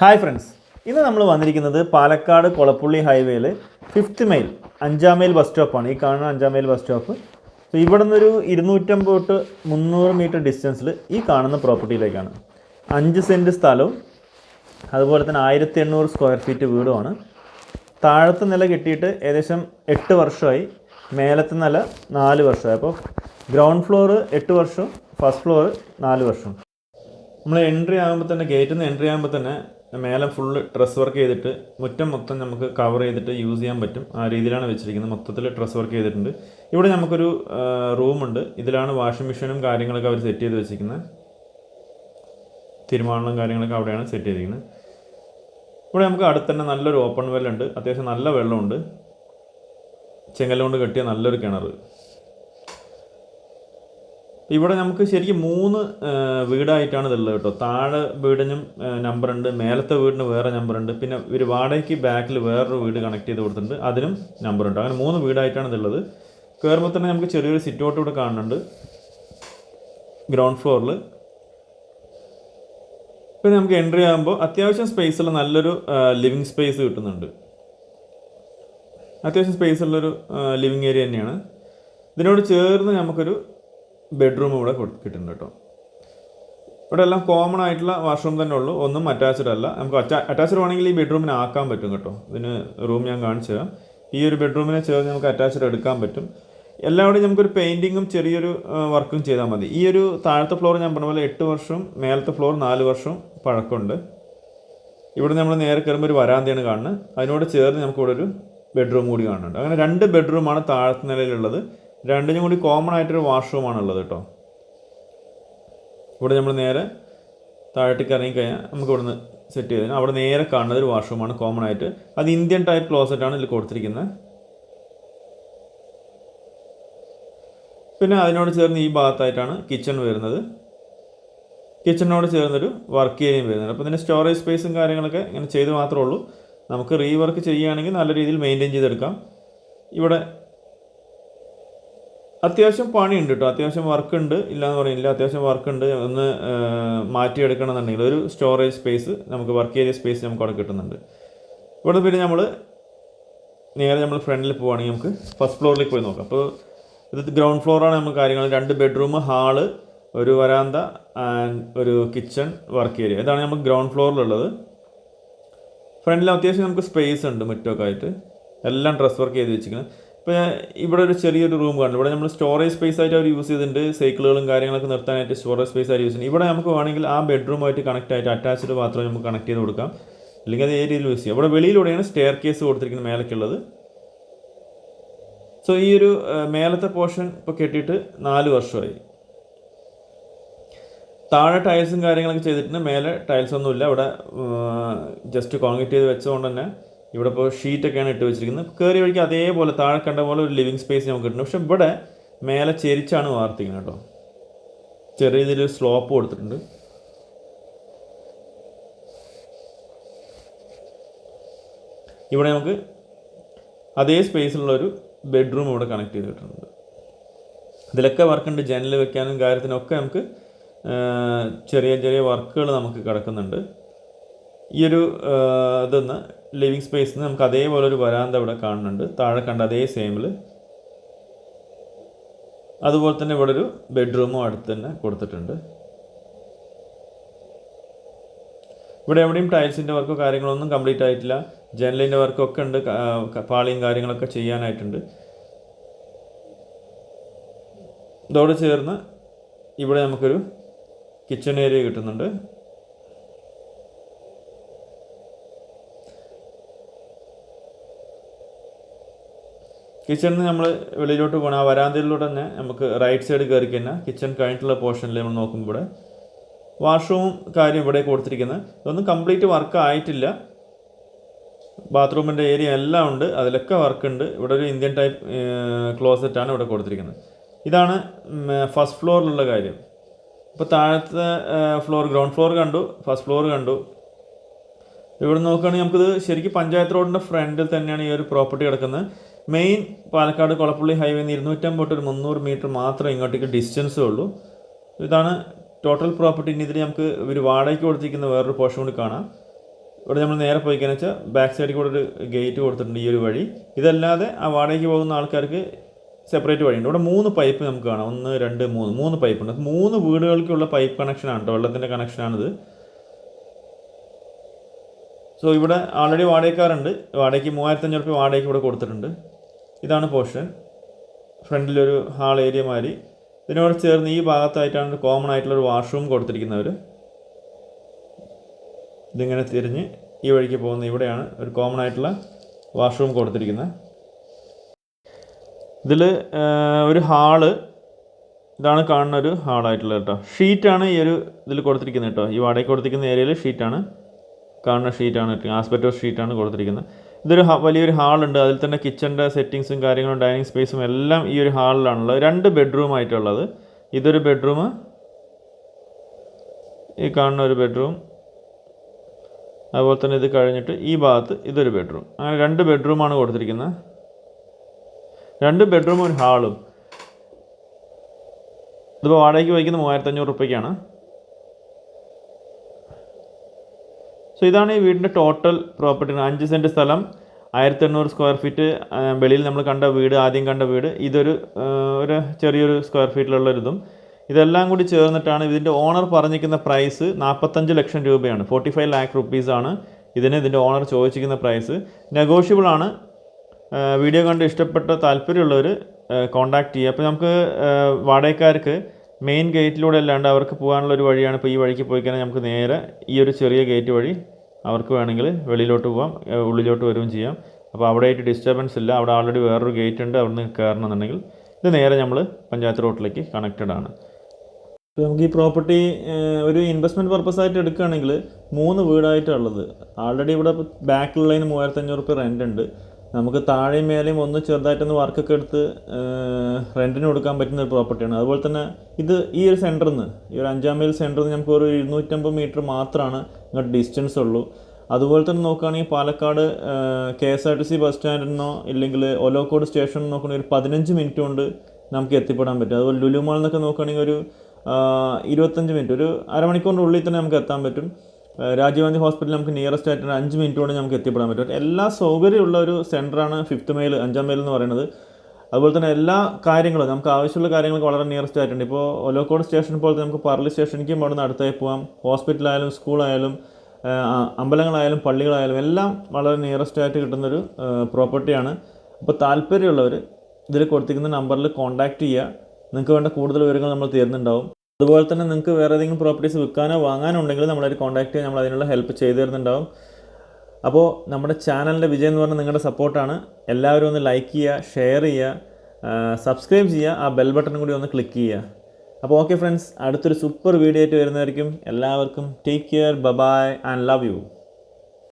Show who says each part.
Speaker 1: Hi friends ഇന്ന് നമ്മൾ വന്നിരിക്കുന്നത് പാലക്കാട് കൊളപ്പുള്ളി ഹൈവേയിൽ ഫിഫ്ത്ത് മൈൽ അഞ്ചാം മൈൽ ബസ് സ്റ്റോപ്പാണ് ഈ കാണുന്ന അഞ്ചാം മൈൽ ബസ് സ്റ്റോപ്പ് സോ ഇവിടെ നിന്നൊരു ഇരുന്നൂറ്റമ്പത് തൊട്ട് മുന്നൂറ് മീറ്റർ ഡിസ്റ്റൻസിൽ ഈ കാണുന്ന പ്രോപ്പർട്ടിയിലേക്കാണ് അഞ്ച് സെന്റ് സ്ഥലവും അതുപോലെ തന്നെ ആയിരത്തി എണ്ണൂറ് സ്ക്വയർ ഫീറ്റ് വീടുമാണ്. താഴത്തെ നില കിട്ടിയിട്ട് ഏകദേശം എട്ട് വർഷമായി. മേലത്തെ നില നാല് വർഷമായി. അപ്പോൾ ഗ്രൗണ്ട് ഫ്ലോർ എട്ട് വർഷവും ഫസ്റ്റ് ഫ്ലോർ നാല് വർഷം. നമ്മൾ എൻട്രി ആകുമ്പോൾ തന്നെ ഗേറ്റിൽ നിന്ന് എൻട്രി ആകുമ്പോൾ തന്നെ മേലെ ഫുള്ള് ഡ്രസ് വർക്ക് ചെയ്തിട്ട് മുറ്റം മൊത്തം നമുക്ക് കവർ ചെയ്തിട്ട് യൂസ് ചെയ്യാൻ പറ്റും. ആ രീതിയിലാണ് വെച്ചിരിക്കുന്നത്. മൊത്തത്തിൽ ഡ്രസ് വർക്ക് ചെയ്തിട്ടുണ്ട്. ഇവിടെ നമുക്കൊരു റൂമുണ്ട് ഇതിലാണ് വാഷിംഗ് മെഷീനും കാര്യങ്ങളൊക്കെ അവർ സെറ്റ് ചെയ്ത് വെച്ചിരിക്കുന്നത്. തിരുമാണലും കാര്യങ്ങളൊക്കെ അവിടെയാണ് സെറ്റ് ചെയ്തിരിക്കുന്നത്. ഇവിടെ നമുക്ക് അടുത്ത് തന്നെ നല്ലൊരു ഓപ്പൺ വെല്ലുണ്ട് അത്യാവശ്യം നല്ല വെള്ളമുണ്ട്. ചെങ്കല്ലുകൊണ്ട് കെട്ടിയ നല്ലൊരു കിണർ ഇവിടെ നമുക്ക് ശരിക്കും മൂന്ന് വീടായിട്ടാണ് ഇതുള്ളത് കേട്ടോ. താഴെ വീടിനും നമ്പറുണ്ട്. മേലത്തെ വീടിന് വേറെ നമ്പറുണ്ട്. പിന്നെ ഒരു വാടകയ്ക്ക് ബാക്കിൽ വേറൊരു വീട് കണക്ട് ചെയ്ത് കൊടുത്തിട്ടുണ്ട്. അതിനും നമ്പറുണ്ട്. അങ്ങനെ മൂന്ന് വീടായിട്ടാണ് ഇതുള്ളത്. കയറുമ്പോൾ തന്നെ നമുക്ക് ചെറിയൊരു സിറ്റ് ഔട്ട് ഇവിടെ കാണുന്നുണ്ട്. ഗ്രൗണ്ട് ഫ്ലോറിൽ പിന്നെ നമുക്ക് എൻട്രി ആകുമ്പോൾ അത്യാവശ്യം സ്പേസുള്ള നല്ലൊരു ലിവിങ് സ്പേസ് കിട്ടുന്നുണ്ട്. അത്യാവശ്യം സ്പേസ് ഉള്ളൊരു ലിവിങ് ഏരിയ തന്നെയാണ്. ഇതിനോട് ചേർന്ന് നമുക്കൊരു ബെഡ്റൂം ഇവിടെ കൊടു- കിട്ടുന്നുണ്ട് കേട്ടോ. ഇവിടെ എല്ലാം കോമൺ ആയിട്ടുള്ള വാഷ്റൂം തന്നെ ഉള്ളൂ. ഒന്നും അറ്റാച്ച്ഡ് അല്ല. നമുക്ക് അറ്റാച്ച്ഡ് വേണമെങ്കിൽ ഈ ബെഡ്റൂമിന് ആക്കാൻ പറ്റും കേട്ടോ. ഇതിന് റൂം ഞാൻ കാണിച്ചു തരാം. ഈ ഒരു ബെഡ്റൂമിനെ ചേർന്ന് നമുക്ക് അറ്റാച്ച്ഡ് എടുക്കാൻ പറ്റും. എല്ലാവരും നമുക്കൊരു പെയിന്റിങ്ങും ചെറിയൊരു വർക്കും ചെയ്താൽ മതി. ഈ ഒരു താഴത്തെ ഫ്ലോർ ഞാൻ പറഞ്ഞ പോലെ എട്ട് വർഷവും മേലത്തെ ഫ്ലോർ നാല് വർഷവും പഴക്കമുണ്ട്. ഇവിടെ നമ്മൾ നേരെ കയറുമ്പോൾ ഒരു വരാന്തയാണ് കാണുന്നത്. അതിനോട് ചേർന്ന് നമുക്ക് ഇവിടെ ഒരു ബെഡ്റൂം കൂടി കാണുന്നുണ്ട്. അങ്ങനെ രണ്ട് ബെഡ്റൂമാണ് താഴത്തെ നിലയിലുള്ളത്. രണ്ടിനും കൂടി കോമൺ ആയിട്ടൊരു വാഷ്റൂമാണ് ഉള്ളത് കേട്ടോ ഇവിടെ നമ്മൾ നേരെ താഴത്തേക്ക് ഇറങ്ങി കഴിഞ്ഞാൽ നമുക്ക് ഇവിടുന്ന് സെറ്റ് ചെയ്ത് അവിടെ നേരെ കാണുന്നത് ഒരു വാഷ്റൂമാണ് കോമൺ ആയിട്ട്. അത് ഇന്ത്യൻ ടൈപ്പ് ക്ലോസറ്റ് ആണ് ഇതിൽ കൊടുത്തിരിക്കുന്നത്. പിന്നെ അതിനോട് ചേർന്ന് ഈ ഭാഗത്തായിട്ടാണ് കിച്ചൺ വരുന്നത്. കിച്ചണിനോട് ചേർന്നൊരു വർക്ക് ഏരിയയും വരുന്നുണ്ട് അപ്പോൾ ഇതിന്റെ സ്റ്റോറേജ് സ്പേസും കാര്യങ്ങളൊക്കെ ഇങ്ങനെ ചെയ്ത് മാത്രമേ ഉള്ളൂ. നമുക്ക് റീവർക്ക് ചെയ്യുകയാണെങ്കിൽ നല്ല രീതിയിൽ മെയിന്റെയിൻ ചെയ്തെടുക്കാം. ഇവിടെ അത്യാവശ്യം പണിയുണ്ട് കേട്ടോ അത്യാവശ്യം വർക്ക് ഉണ്ട് ഇല്ല എന്ന് പറയുന്നില്ല. അത്യാവശ്യം വർക്ക് ഉണ്ട് ഒന്ന് ആ, മാറ്റിയെടുക്കണം എന്നുണ്ടെങ്കിൽ ഒരു സ്റ്റോറേജ് സ്പേസ് നമുക്ക് വർക്ക് ഏരിയ സ്പേസ് നമുക്ക് അവിടെ കിട്ടുന്നുണ്ട്. ഇവിടെ പിന്നെ നമ്മൾ നേരെ നമ്മൾ ഫ്രണ്ടിൽ പോവുകയാണെങ്കിൽ നമുക്ക് ഫസ്റ്റ് ഫ്ലോറിലേക്ക് പോയി നോക്കാം. അപ്പോൾ ഇത് ഗ്രൗണ്ട് ഫ്ലോറാണ് നമുക്ക് കാര്യങ്ങൾ. രണ്ട് ബെഡ്റൂം ഹാൾ ഒരു വരാന്ത ആൻഡ് ഒരു കിച്ചൺ വർക്ക് ഏരിയ ഇതാണ് നമുക്ക് ഗ്രൗണ്ട് ഫ്ലോറിലുള്ളത് ഫ്രണ്ടിൽ അത്യാവശ്യം നമുക്ക് സ്പേസ് ഉണ്ട്. മുറ്റമൊക്കെ ആയിട്ട്. എല്ലാം ഡ്രസ് വർക്ക് ചെയ്ത് വെച്ചിരിക്കുന്നത്. ഇപ്പോൾ ഇവിടെ ഒരു ചെറിയൊരു റൂം കാണുന്നു. ഇവിടെ നമ്മൾ സ്റ്റോറേജ് സ്പേസ് ആയിട്ട് അവർ യൂസ് ചെയ്തിട്ടുണ്ട്. സൈക്കിളുകളും കാര്യങ്ങളൊക്കെ നിർത്താനായിട്ട് സ്റ്റോറേജ് സ്പേസ് ആയിട്ട് യൂസ് ചെയ്യുന്നത് ഇവിടെ നമുക്ക് വേണമെങ്കിൽ ആ ബെഡ്റൂമായിട്ട് കണക്ട് ആയിട്ട് അറ്റാച്ച്ഡ് ബാത്റൂം നമുക്ക് കണക്ട് ചെയ്ത് കൊടുക്കാം. അല്ലെങ്കിൽ അത് ഏരിയയിൽ യൂസ് ചെയ്യാം. ഇവിടെ വെളിയിലൂടെയാണ് സ്റ്റെയർ കേസ് കൊടുത്തിരിക്കുന്നത് മേലേക്കുള്ളത്. സോ ഈ ഒരു മേലത്തെ പോർഷൻ ഇപ്പോൾ കെട്ടിയിട്ട് നാല് വർഷമായി. താഴെ ടൈൽസും കാര്യങ്ങളൊക്കെ ചെയ്തിട്ടുണ്ട്. മേലെ ടൈൽസ് ഒന്നുമില്ല. ഇവിടെ ജസ്റ്റ് കോൺക്രീറ്റ് ചെയ്ത് വെച്ചതുകൊണ്ട് തന്നെ ഇവിടെ ഇപ്പോൾ ഷീറ്റൊക്കെയാണ് ഇട്ട് വെച്ചിരിക്കുന്നത്. കയറി വഴിക്ക് അതേപോലെ താഴെ കണ്ട പോലെ ഒരു ലിവിങ് സ്പേസ് നമുക്ക് കിട്ടുന്നു പക്ഷെ ഇവിടെ മേലെ ചെരിച്ചാണ് വാർത്തിക്കുന്നത് കേട്ടോ. ചെറിയ രീതിയിൽ സ്ലോപ്പ് കൊടുത്തിട്ടുണ്ട്. ഇവിടെ നമുക്ക് അതേ സ്പേസിലുള്ള ഒരു ബെഡ്റൂം ഇവിടെ കണക്ട് ചെയ്തിട്ടുണ്ട് ഇതിലൊക്കെ വർക്കുണ്ട് ജനൽ വെക്കാനും കാര്യത്തിനൊക്കെ നമുക്ക് ചെറിയ ചെറിയ വർക്കുകൾ നമുക്ക് കിടക്കുന്നുണ്ട്. ഈ ഒരു ഇതെന്ന് ലിവിങ് സ്പേസിൽ നമുക്ക് അതേപോലെ ഒരു വരാന്ത ഇവിടെ കാണുന്നുണ്ട്. താഴെ കണ്ട അതേ സെയിമിൽ അതുപോലെ തന്നെ ഇവിടെ ഒരു ബെഡ്റൂമും അടുത്ത് തന്നെ കൊടുത്തിട്ടുണ്ട്. ഇവിടെ എവിടെയും ടൈൽസിന്റെ വർക്കോ കാര്യങ്ങളൊന്നും കംപ്ലീറ്റ് ആയിട്ടില്ല. ജനലിന്റെ വർക്കൊക്കെ ഉണ്ട്. പാളിയും കാര്യങ്ങളൊക്കെ ചെയ്യാനായിട്ടുണ്ട്. ഇതോട് ചേർന്ന് ഇവിടെ നമുക്കൊരു കിച്ചൺ ഏരിയ കിട്ടുന്നുണ്ട്. കിച്ചണിൽ നമ്മൾ വെളിയിലോട്ട് പോകണം ആ വരാന്തയിലൂടെ തന്നെ നമുക്ക് റൈറ്റ് സൈഡ് കയറി കഴിഞ്ഞാൽ കിച്ചൺ കഴിഞ്ഞിട്ടുള്ള പോർഷനിൽ നമ്മൾ നോക്കുമ്പോൾ ഇവിടെ വാഷ്റൂമും കാര്യം ഇവിടെ കൊടുത്തിരിക്കുന്നത്. ഇതൊന്നും കംപ്ലീറ്റ് വർക്ക് ആയിട്ടില്ല. ബാത്റൂമിന്റെ ഏരിയ എല്ലാം ഉണ്ട്. അതിലൊക്കെ വർക്ക് ഉണ്ട്. ഇവിടെ ഒരു ഇന്ത്യൻ ടൈപ്പ് ക്ലോസറ്റാണ് ഇവിടെ കൊടുത്തിരിക്കുന്നത്. ഇതാണ് ഫസ്റ്റ് ഫ്ലോറിലുള്ള കാര്യം. ഇപ്പോൾ താഴത്തെ ഫ്ലോർ ഗ്രൗണ്ട് ഫ്ലോർ കണ്ടു. ഫസ്റ്റ് ഫ്ലോർ കണ്ടു. ഇവിടെ നോക്കുകയാണെങ്കിൽ നമുക്കിത് ശരിക്കും പഞ്ചായത്ത് റോഡിന്റെ ഫ്രണ്ടിൽ തന്നെയാണ് ഈ ഒരു പ്രോപ്പർട്ടി കിടക്കുന്നത്. മെയിൻ പാലക്കാട് കൊളപ്പള്ളി ഹൈവേ നിന്ന് ഇരുന്നൂറ്റമ്പത് ഒരു മുന്നൂറ് മീറ്റർ മാത്രമേ ഇങ്ങോട്ടേക്ക് ഡിസ്റ്റൻസേ ഉള്ളൂ. ഇതാണ് ടോട്ടൽ പ്രോപ്പർട്ടി ഇനി ഇതിൽ നമുക്ക് ഒരു വാടകയ്ക്ക് കൊടുത്തിരിക്കുന്ന വേറൊരു പോർഷൻ കൂടി കാണാം. ഇവിടെ നമ്മൾ നേരെ പോയി കഴിഞ്ഞാൽ വെച്ചാൽ ബാക്ക് സൈഡിൽ കൂടെ ഒരു ഗേറ്റ് കൊടുത്തിട്ടുണ്ട് ഈ ഒരു വഴി. ഇതല്ലാതെ ആ വാടകയ്ക്ക് പോകുന്ന ആൾക്കാർക്ക് സെപ്പറേറ്റ് വഴിയുണ്ട്. ഇവിടെ മൂന്ന് പൈപ്പ് നമുക്ക് കാണാം. ഒന്ന് രണ്ട് മൂന്ന്. മൂന്ന് പൈപ്പ് ഉണ്ട്. മൂന്ന് വീടുകൾക്കുള്ള പൈപ്പ് കണക്ഷനാണ് കേട്ടോ വെള്ളത്തിന്റെ കണക്ഷനാണിത് സോ ഇവിടെ ആൾറെഡി വാടകക്കാരുണ്ട്. വാടകയ്ക്ക് മൂവായിരത്തഞ്ഞൂറ് രൂപ വാടകയ്ക്ക് ഇവിടെ കൊടുത്തിട്ടുണ്ട്. ഇതാണ് പോർഷൻ. ഫ്രണ്ടിലൊരു ഹാൾ ഏരിയ മാതിരി. ഇതിനോട് ചേർന്ന് ഈ ഭാഗത്തായിട്ടാണ് കോമൺ ആയിട്ടുള്ള ഒരു വാഷ്റൂം കൊടുത്തിരിക്കുന്നവർ ഇതിങ്ങനെ തിരിഞ്ഞ് ഈ വഴിക്ക് പോകുന്ന ഇവിടെയാണ് ഒരു കോമൺ ആയിട്ടുള്ള വാഷ്റൂം കൊടുത്തിരിക്കുന്നത്. ഇതിൽ ഒരു ഹാൾ. ഇതാണ് കാണുന്ന ഒരു ഹാളായിട്ടുള്ളത് കേട്ടോ. ഷീറ്റാണ് ഈ ഒരു ഇതിൽ കൊടുത്തിരിക്കുന്നത് കേട്ടോ. ഈ വാടകയ്ക്ക് കൊടുത്തിരിക്കുന്ന ഏരിയയിൽ ഷീറ്റാണ്. കാണുന്ന ഷീറ്റാണ് ആസ്പെറ്റോ ഷീറ്റാണ് കൊടുത്തിരിക്കുന്നത്. ഇതൊരു വലിയൊരു ഹാളുണ്ട്. അതിൽ തന്നെ കിച്ചന്റെ സെറ്റിങ്സും കാര്യങ്ങളും ഡൈനിങ് സ്പേസും എല്ലാം ഈ ഒരു ഹാളിലാണുള്ളത്. രണ്ട് ബെഡ്റൂം ആയിട്ടുള്ളത്. ഇതൊരു ബെഡ്റൂം. ഈ കാണുന്ന ഒരു ബെഡ്റൂം. അതുപോലെ തന്നെ ഇത് കഴിഞ്ഞിട്ട് ഈ ഭാഗത്ത് ഇതൊരു ബെഡ്റൂം. അങ്ങനെ രണ്ട് ബെഡ്റൂമാണ് കൊടുത്തിരിക്കുന്നത്. രണ്ട് ബെഡ്റൂമും ഒരു ഹാളും. ഇതിപ്പോൾ വാടകയ്ക്ക് വയ്ക്കുന്നത് മൂവായിരത്തഞ്ഞൂറ് റുപ്യക്കാണ്. സോ ഇതാണ് ഈ വീടിന്റെ ടോട്ടൽ പ്രോപ്പർട്ടി അഞ്ച് സെന്റ് സ്ഥലം ആയിരത്തി എണ്ണൂറ് സ്ക്വയർ ഫീറ്റ് വെളിയിൽ നമ്മൾ കണ്ട വീട് ആദ്യം കണ്ട വീട്. ഇതൊരു ഒരു ചെറിയൊരു സ്ക്വയർ ഫീറ്റിലുള്ള ഒരു ഇതും ഇതെല്ലാം കൂടി ചേർന്നിട്ടാണ് ഇതിന്റെ ഓണർ പറഞ്ഞിരിക്കുന്ന പ്രൈസ് നാൽപ്പത്തഞ്ച് ലക്ഷം രൂപയാണ്. ഫോർട്ടി ഫൈവ് ലാക്ക് റുപ്പീസാണ് ഇതിന് ഇതിന്റെ ഓണർ ചോദിച്ചിരിക്കുന്ന പ്രൈസ് നെഗോഷ്യബിൾ ആണ്. വീഡിയോ കണ്ട് ഇഷ്ടപ്പെട്ട താല്പര്യമുള്ളവർ കോണ്ടാക്ട് ചെയ്യുക. അപ്പോൾ നമുക്ക് വാടകക്കാർക്ക് മെയിൻ ഗേറ്റിലൂടെ അല്ലാണ്ട് അവർക്ക് പോകാനുള്ള ഒരു വഴിയാണ് ഇപ്പോൾ ഈ വഴിക്ക് പോയി കഴിഞ്ഞാൽ നമുക്ക് നേരെ ഈ ഒരു ചെറിയ ഗേറ്റ് വഴി അവർക്ക് വേണമെങ്കിൽ വെളിയിലോട്ട് പോകാം ഉള്ളിലോട്ട് വരികയും ചെയ്യാം. അപ്പോൾ അവിടെ ആയിട്ട് ഡിസ്റ്റർബൻസ് ഇല്ല. അവിടെ ആൾറെഡി വേറൊരു ഗേറ്റ് ഉണ്ട്. അവിടെ നിന്ന് കയറണമെന്നുണ്ടെങ്കിൽ ഇത് നേരെ നമ്മൾ പഞ്ചായത്ത് റോഡിലേക്ക് കണക്റ്റഡ് ആണ്. ഇപ്പോൾ നമുക്ക് ഈ പ്രോപ്പർട്ടി ഒരു ഇൻവെസ്റ്റ്മെന്റ് പർപ്പസ് ആയിട്ട് എടുക്കുകയാണെങ്കിൽ മൂന്ന് വീടായിട്ടുള്ളത് ആൾറെഡി ഇവിടെ ബാക്കിലുള്ളതിന് മൂവായിരത്തഞ്ഞൂറ് റുപ്യ റെന്റ് ഉണ്ട്. നമുക്ക് താഴെയും മേലെയും ഒന്ന് ചെറുതായിട്ടൊന്ന് വർക്കൊക്കെ എടുത്ത് റെന്റിന് കൊടുക്കാൻ പറ്റുന്ന ഒരു പ്രോപ്പർട്ടിയാണ് അതുപോലെ തന്നെ ഇത് ഈ ഒരു സെന്ററിൽ നിന്ന് ഈ ഒരു അഞ്ചാം മൈൽ സെന്ററിൽ നിന്ന് നമുക്ക് ഒരു ഇരുന്നൂറ്റമ്പത് മീറ്റർ മാത്രമാണ് ഇങ്ങോട്ട് ഡിസ്റ്റൻസ് ഉള്ളൂ. അതുപോലെ തന്നെ നോക്കുകയാണെങ്കിൽ Palakkad K S R T C bus സ്റ്റാൻഡിൽ നിന്നോ ഇല്ലെങ്കിൽ ഒലോക്കോട് സ്റ്റേഷൻ നോക്കുകയാണെങ്കിൽ ഒരു പതിനഞ്ച് മിനിറ്റ് കൊണ്ട് നമുക്ക് എത്തിപ്പെടാൻ പറ്റും. അതുപോലെ ലുലുമാൾ എന്നൊക്കെ നോക്കുകയാണെങ്കിൽ ഒരു ഇരുപത്തഞ്ച് മിനിറ്റ് ഒരു അരമണിക്കൂറിന്റെ ഉള്ളിൽ തന്നെ നമുക്ക് എത്താൻ പറ്റും. രാജീവ് ഗാന്ധി ഹോസ്പിറ്റലിൽ നമുക്ക് നിയറസ്റ്റ് ആയിട്ട് അഞ്ച് മിനിറ്റ് കൊണ്ട് നമുക്ക് എത്തിപ്പെടാൻ പറ്റും. എല്ലാ സൗകര്യമുള്ള ഒരു സെന്ററാണ് ഫിഫ്ത്ത് മൈൽ അഞ്ചാം മൈൽ എന്ന് പറയുന്നത്. അതുപോലെ തന്നെ എല്ലാ കാര്യങ്ങളും നമുക്ക് ആവശ്യമുള്ള കാര്യങ്ങൾക്ക് വളരെ നിയറസ്റ്റ് ആയിട്ടുണ്ട്. ഇപ്പോൾ ഒലോക്കോട് സ്റ്റേഷൻ പോലെ തന്നെ നമുക്ക് പറളി സ്റ്റേഷനിലേക്കും അവിടെ നിന്ന് അടുത്തായി പോകാം ഹോസ്പിറ്റലായാലും സ്കൂളായാലും അമ്പലങ്ങളായാലും പള്ളികളായാലും എല്ലാം വളരെ നിയറസ്റ്റ് ആയിട്ട് കിട്ടുന്നൊരു പ്രോപ്പർട്ടിയാണ് അപ്പോൾ താല്പര്യമുള്ളവർ ഇതിൽ കൊടുത്തിരിക്കുന്ന നമ്പറിൽ കോൺടാക്റ്റ് ചെയ്യുക. നിങ്ങൾക്ക് വേണ്ട കൂടുതൽ വിവരങ്ങൾ നമ്മൾ തരുന്നുണ്ടാവും. അതുപോലെ തന്നെ നിങ്ങൾക്ക് വേറെ ഏതെങ്കിലും പ്രോപ്പർട്ടീസ് വിൽക്കാനോ വാങ്ങാനോ ഉണ്ടെങ്കിൽ നമ്മളൊരു കോൺടാക്ട് ചെയ്യാൻ നമ്മൾ അതിനുള്ള ഹെൽപ്പ് ചെയ്തു തരുന്നുണ്ടാവും. അപ്പോൾ നമ്മുടെ ചാനലിന്റെ വിജയം എന്ന് പറഞ്ഞാൽ നിങ്ങളുടെ സപ്പോർട്ടാണ് എല്ലാവരും ഒന്ന് ലൈക്ക് ചെയ്യുക ഷെയർ ചെയ്യുക സബ്സ്ക്രൈബ് ചെയ്യുക ആ ബെൽ ബട്ടണും കൂടി ഒന്ന് ക്ലിക്ക് ചെയ്യുക. അപ്പോൾ ഓക്കെ ഫ്രണ്ട്സ് അടുത്തൊരു സൂപ്പർ വീഡിയോ ആയിട്ട് വരുന്നതായിരിക്കും. എല്ലാവർക്കും take care bye bye and love you